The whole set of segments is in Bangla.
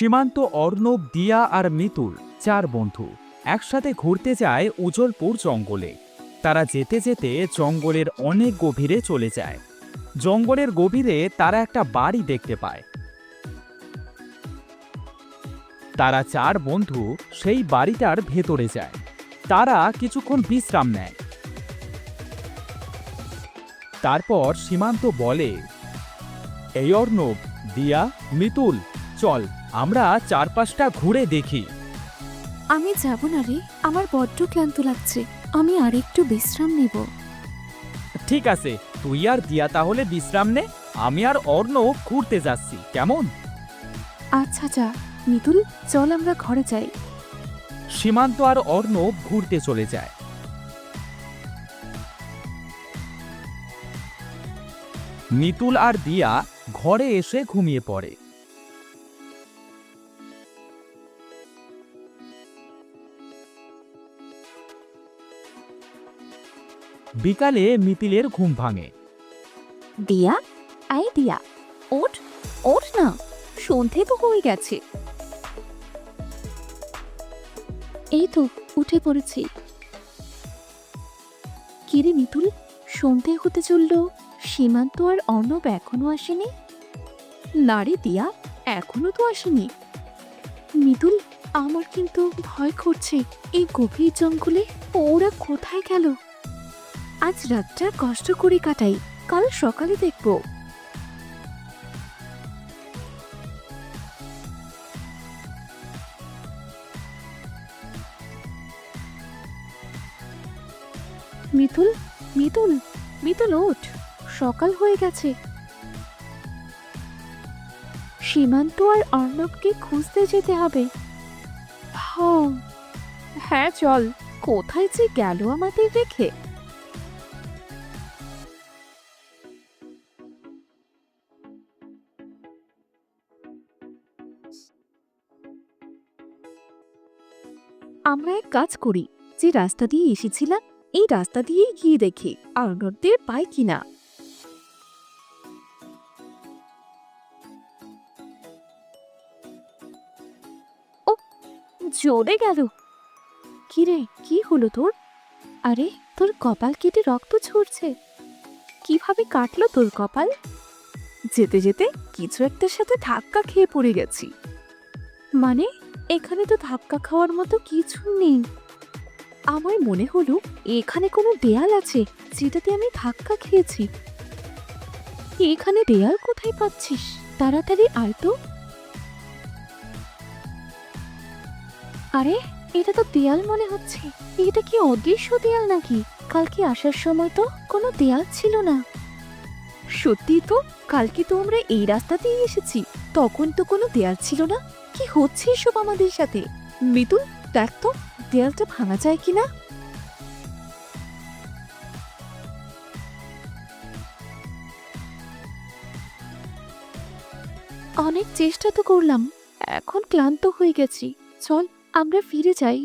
সীমান্ত অর্ণব, দিয়া আর মিতুল, চার বন্ধু, একসাথে ঘুরতে যায় উজ্জ্বলপুর জঙ্গলে। তারা যেতে যেতে জঙ্গলের অনেক গভীরে চলে যায়। জঙ্গলের গভীরে তারা একটা বাড়ি দেখতে পায়। তারা চার বন্ধু সেই বাড়িটার ভেতরে যায়। তারা কিছুক্ষণ বিশ্রাম নেয়। তারপর সীমান্ত বলে, এই অর্ণব, দিয়া, মিতুল, চল। আমরা চারপাশটা ঘুরে দেখি। আমি যাব না রে আমার বড্ড ক্লান্ত লাগছে আমি আর একটু বিশ্রাম নেব। ঠিক আছে তুই আর দিয়া তাহলে বিশ্রাম নে আমি আর অর্ণ ঘুরতে যাচ্ছি কেমন? আচ্ছা যা মিতুল চল আমরা ঘরে যাই। সীমান্ত আর অর্ণ ঘুরতে চলে যায়। মিতুল আর দিয়া ঘরে এসে ঘুমিয়ে পড়ে। বিকালে মিতিলের ঘুম ভাঙে। দিয়া আই দিয়া, ওঠ ওঠ না, সন্ধে তো হয়ে গেছে। এই তো, উঠে পড়েছি। কিরে মিতুল, সন্ধে হতে চলল, সীমান্ত আর অর্ণব এখনও আসেনি? না রে দিয়া, এখনও তো আসেনি। মিতুল, আমার কিন্তু ভয় করছে, এই গভীর জঙ্গলে ওরা কোথায় গেল? আজ রাতটা কষ্ট করে কাটাই। কাল সকালে দেখব। মিথুল মিতুল মিথুল ওঠ। সকাল হয়ে গেছে। সীমান্ত আর অর্ণবকে খুঁজতে যেতে হবে। হ্যাঁ চল। কোথায় যে গেল আমাদের রেখে আমরা এক কাজ করি, যে রাস্তা দিয়ে এসেছিলাম, এই রাস্তা দিয়েই গিয়ে দেখি আর্নবদের পাই কিনা। ও জোরে গেল। কিরে, কি হলো তোর? আরে, তোর কপাল কেটে রক্ত ঝরছে। কীভাবে কাটলো তোর কপাল? যেতে যেতে কিছু একটার সাথে ধাক্কা খেয়ে পড়ে গেছি। মানে এখানে তো ধাক্কা খাওয়ার মতো কিছু নেই। আমার মনে হলো এখানে কোনো দেয়াল আছে, যেটাতে আমি ধাক্কা খেয়েছি। এখানে দেয়াল কোথায় পাচ্ছিস? তাড়াতাড়ি আয় তো। আরে, এটা তো দেয়াল মনে হচ্ছে। এটা কি অদৃশ্য দেয়াল নাকি? কালকে আসার সময় তো কোনো দেয়াল ছিল না। সত্যি তো, কালকে তো আমরা এই রাস্তাতেই এসেছি। তখন তো কোনো দেয়াল ছিল না। কি হচ্ছে এসব আমাদের সাথে? মিতুল দেখ তো, দেয়ালটা ভাঙা যায় কিনা? অনেক চেষ্টা তো করলাম, এখন ক্লান্ত হয়ে গেছি। চল, আমরা ফিরে যাই।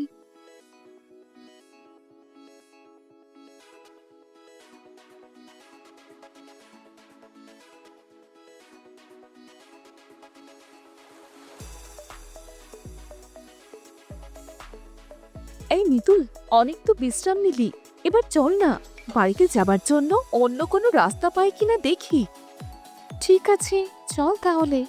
অনেক তো বিশ্রাম নিলি এবার চল না, বাড়িতে যাবার জন্য অন্য কোনো রাস্তা পাই কিনা দেখি। ঠিক আছে, চল তাহলে।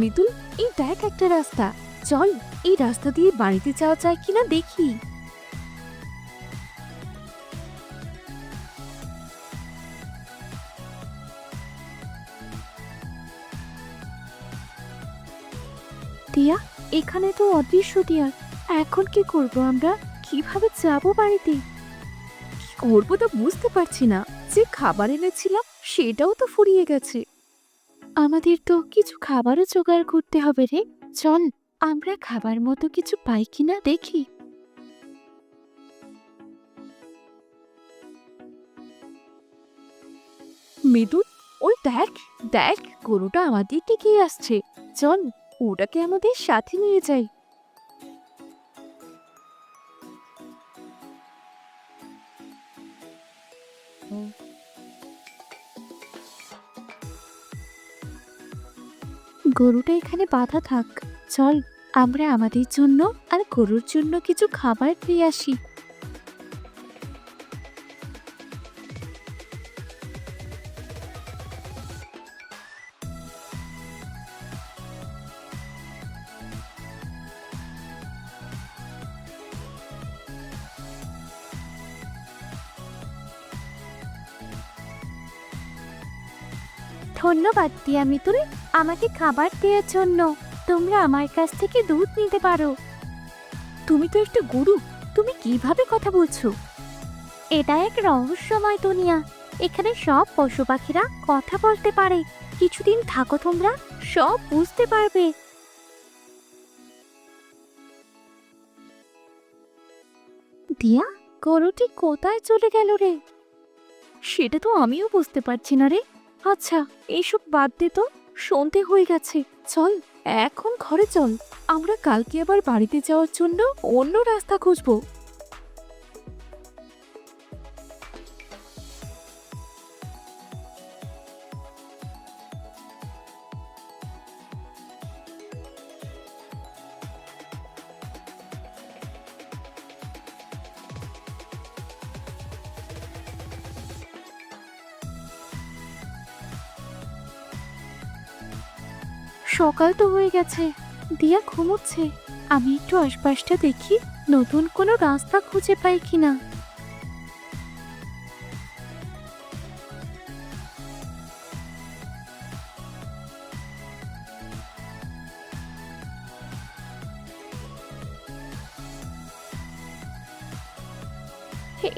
মিতুল, এই দেখ একটা রাস্তা। চল। এই রাস্তা দিয়ে বাড়িতে যাওয়া যায় কিনা দেখি। টিয়া, এখানে তো অদৃশ্য টিয়ার এখন কি করব আমরা? কীভাবে যাব বাড়িতে? কি করব তো বুঝতে পারছি না। যে খাবার এনেছিলাম, সেটাও তো ফুরিয়ে গেছে। আমাদের তো কিছু খাবারও জোগাড় করতে হবে রে। চল। আমরা খাবার মতো কিছু পাই কিনা দেখি। মৃদু ওই দেখ দেখ, গরুটা আমাদের দিকে আসছে। চল, ওটাকে আমাদের সাথে নিয়ে যাই। গরুটা এখানে বাঁধা থাক। চল, আমরা আমাদের জন্য আর গরুর জন্য কিছু খাবার নিয়ে আসি। ধন্যবাদ দিয়া মিতুল আমাকে খাবার দেওয়ার জন্য। তোমরা আমার কাছ থেকে দুধ নিতে পারো। তুমি তো একটা গুরু, তুমি কীভাবে কথা বলছো? এটা এক রহস্যময় দুনিয়া। এখানে সব পশু পাখিরা কথা বলতে পারে। কিছুদিন থাকো তোমরা, সব বুঝতে পারবে। দিয়া, গরুটি কোথায় চলে গেল রে? সেটা তো আমিও বুঝতে পারছি না রে। আচ্ছা এইসব বাদ দে তো, সন্ধে হয়ে গেছে, চল। এখন ঘরে চল। আমরা কালকে আবার বাড়িতে যাওয়ার জন্য অন্য রাস্তা খুঁজবো। সকাল তো হয়ে গেছে। দিয়া ঘুমোচ্ছে। আমি একটু আশপাশটা দেখি, নতুন কোনো রাস্তা খুঁজে পাই কিনা।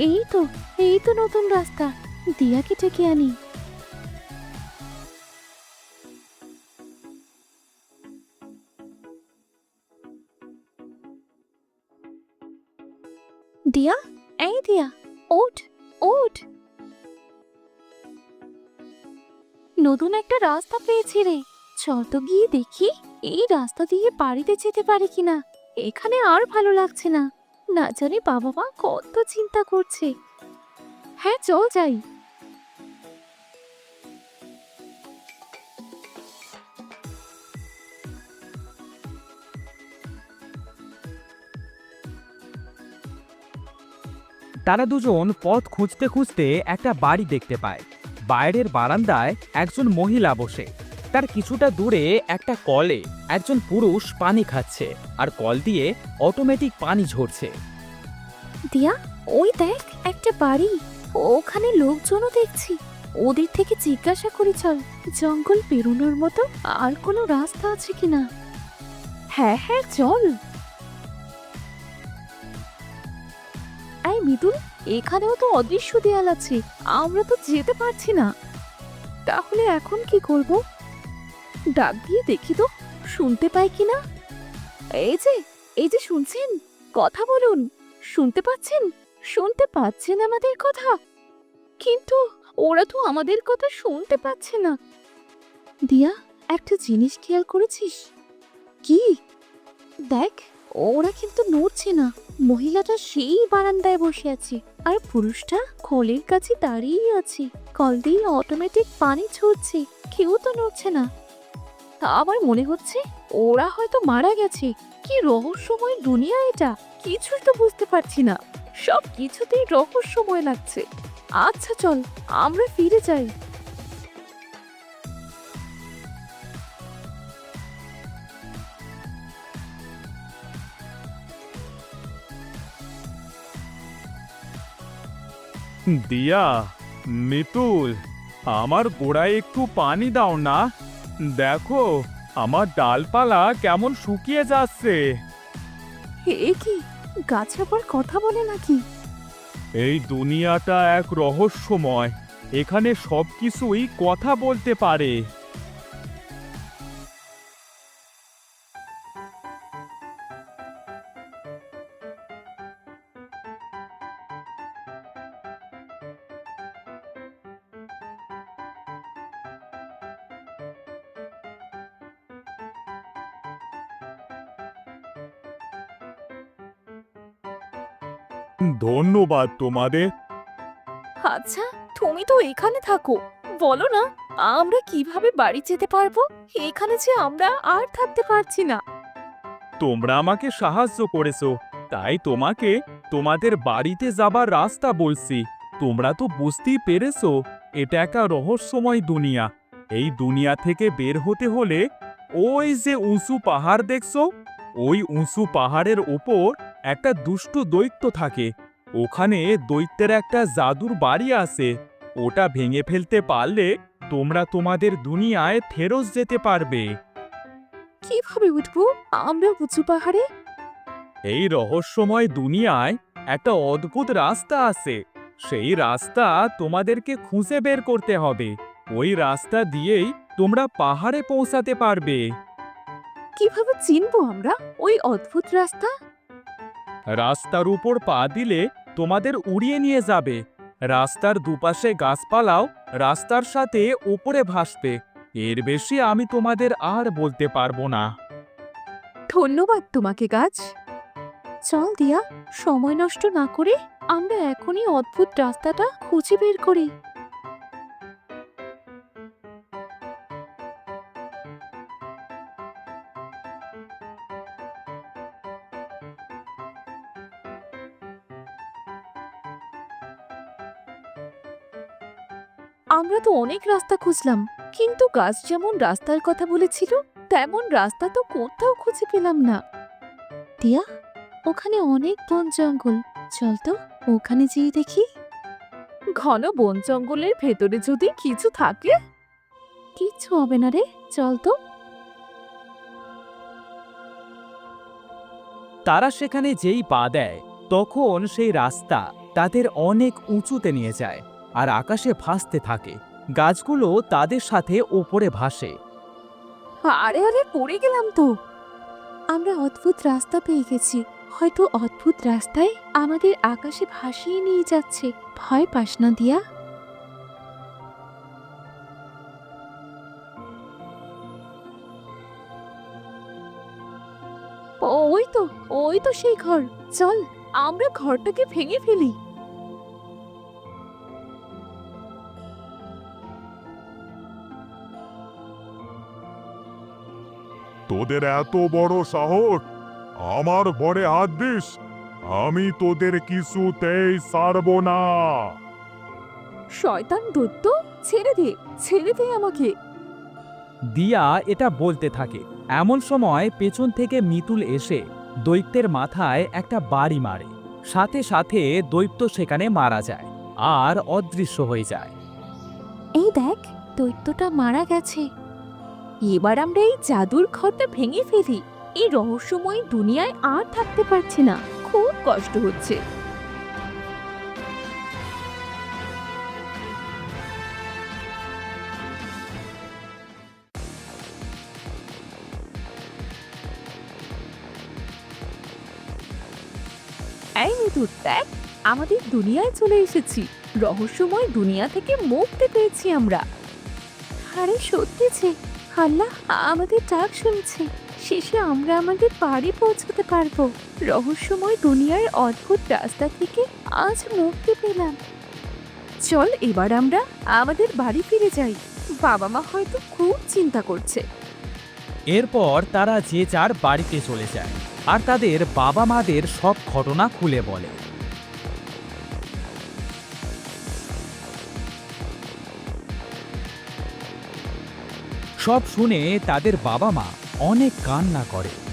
এই তো এই তো নতুন রাস্তা। দিয়াকে ডেকে আনি? দিয়া এই দিয়া ওঠ ওঠ নতুন একটা রাস্তা পেয়েছি রে। চল তো গিয়ে দেখি, এই রাস্তা দিয়ে বাড়িতে যেতে পারি কিনা। এখানে আর ভালো লাগছে না। না জানি বাবা মা কত চিন্তা করছে। হ্যাঁ চল যাই। তারা দুজন পথ খুঁজতে খুঁজতে একটা বাড়ি দেখতে পায়। বাইরের বারান্দায় একজন মহিলা বসে। তার কিছুটা দূরে একটা কলে একজন পুরুষ পানি খাচ্ছে আর কল দিয়ে অটোমেটিক পানি ঝরছে। দিয়া, ওই দেখ, একটা বাড়ি। ওখানে লোকজনও দেখছি। ওদের থেকে জিজ্ঞাসা করি চল, জঙ্গল পেরোনোর মতো আর কোনো রাস্তা আছে কিনা? হ্যাঁ হ্যাঁ চল। মিতুল, এখানেও তো অদৃশ্য দেয়াল আছে, আমরা তো যেতে পারছি না। তাহলে এখন কি করব? ডাক দিয়ে দেখি তো, শুনতে পাই কিনা এই যে এই যে শুনছেন, কথা বলুন, শুনতে পাচ্ছেন? শুনতে পাচ্ছেন আমাদের কথা। কিন্তু ওরা তো আমাদের কথা শুনতে পাচ্ছে না। দিয়া, একটা জিনিস খেয়াল করেছিস? কি? দেখ ওরা কিন্তু নড়ছে না। মহিলাটা সেই বারান্দায় বসে আছে। আর পুরুষটা কলের কাছে দাঁড়িয়ে আছে। কল দিয়ে অটোমেটিক পানি ছড়ছে। কেউ তো নড়ছে না। আমার মনে হচ্ছে ওরা হয়তো মারা গেছে। কি রহস্যময় দুনিয়া এটা। কিছুই তো বুঝতে পারছি না। সব কিছুতেই রহস্যময় লাগছে। আচ্ছা চল, আমরা ফিরে যাই। দিয়া মিতুল আমার গোড়ায় একটু পানি দাও না। দেখো আমার ডালপালা কেমন শুকিয়ে যাচ্ছে। এ কি? গাছ আবার কথা বলে নাকি? এই দুনিয়াটা এক রহস্যময়। এখানে সবকিছুই কথা বলতে পারে। ধন্যবাদ তোমাদের। আচ্ছা তুমি তো এখানে থাকো। বলো না আমরা কীভাবে বাড়ি যেতে পারব? এখানে যে আমরা আর থাকতে পারছি না। তোমরা আমাকে সাহায্য করেছ তাই তোমাকে তোমাদের বাড়িতে যাবার রাস্তা বলছি। তোমরা তো বুঝতেই পেরেছ এটা একটা রহস্যময় দুনিয়া। এই দুনিয়া থেকে বের হতে হলে ওই যে উঁচু পাহাড় দেখছ ওই উঁচু পাহাড়ের ওপর একটা দুষ্ট দৈত্য থাকে। ওখানে দৈত্যের একটা জাদুর বাড়ি আছে। ওটা ভেঙে ফেলতে পারলে তোমরা তোমাদের দুনিয়ায় ফেরত যেতে পারবে। কীভাবে উঠব? আমরা উঁচু পাহাড়ে? এই রহস্যময় দুনিয়ায় একটা অদ্ভুত রাস্তা আছে। সেই রাস্তা তোমাদেরকে খুঁজে বের করতে হবে। ওই রাস্তা দিয়েই তোমরা পাহাড়ে পৌঁছাতে পারবে। কীভাবে চিনবো আমরা? ওই অদ্ভুত রাস্তা? রাস্তার উপর পা দিলে তোমাদের উড়িয়ে নিয়ে যাবে। রাস্তার দুপাশে গাছপালাও রাস্তার সাথে উপরে ভাসবে। এর বেশি আমি তোমাদের আর বলতে পারব না। ধন্যবাদ তোমাকে, গাছ। চল দিয়া, সময় নষ্ট না করে আমরা এখনই অদ্ভুত রাস্তাটা খুঁজে বের করি। তো অনেক রাস্তা খুঁজলাম, কিন্তু গাছ যেমন রাস্তার কথা বলেছিল, তেমন রাস্তা তো কোথাও খুঁজে পেলাম না। টিয়া, ওখানে অনেক বন জঙ্গল, চল তো ওখানে যেয়ে দেখি। ঘন বন জঙ্গলের ভেতরে যদি কিছু থাকে? কিচ্ছু হবে না রে, চল তো। তারা সেখানে যেই পা দেয়, তখন সেই রাস্তা তাদের অনেক উঁচুতে নিয়ে যায়, আর আকাশে ভাসতে থাকে। গাছগুলো তাদের সাথে ওপরে ভাসে। আরে আরে, পড়ে গেলাম তো। আমরা অদ্ভুত রাস্তা পেয়ে গেছি। হয়তো অদ্ভুত রাস্তায় আমাদের আকাশে ভাসিয়ে নিয়ে যাচ্ছে। ভয় পাস না, দিয়া। ওই তো ওই তো সেই ঘর। চল, আমরা ঘরটাকে ভেঙে ফেলি। তোদের এত বড় সাহস আমার ঘরে হাত দিস আমি তোদের কিছুতেই ছাড়ব না। শয়তান দৈত্য ছেড়ে দে ছেড়ে দে আমাকে। দিয়া এটা বলতে থাকে এমন সময় পেছন থেকে মিতুল এসে দৈত্যের মাথায় একটা বাড়ি মারে সাথে সাথে দৈত্য সেখানে মারা যায় আর অদৃশ্য হয়ে যায়। এই দেখ দৈত্যটা মারা গেছে। এবার আমরা এই জাদুর ঘরটা ভেঙে ফেলি। এই রহস্যময় দুনিয়ায় আর থাকতে পারছি না। খুব কষ্ট হচ্ছে। এই মিতুর, দেখ, আমাদের দুনিয়ায় চলে এসেছি। রহস্যময় দুনিয়া থেকে মুক্তি পেয়েছি আমরা। আরে, সত্যি সত্যিছে আল্লাহ, আমাদের ডাক শুনছে। শেষে আমরা আমাদের বাড়ি পৌঁছতে পারব। রহস্যময় দুনিয়ার অদ্ভুত রাস্তা থেকে আজ মুক্তি পেলাম। চল, এবার আমরা আমাদের বাড়ি ফিরে যাই। বাবা মা হয়তো খুব চিন্তা করছে। এরপর তারা যে যার বাড়িতে চলে যায় আর তাদের বাবা মাদের সব ঘটনা খুলে বলে। সব শুনে তাদের বাবা মা অনেক কান্না করে।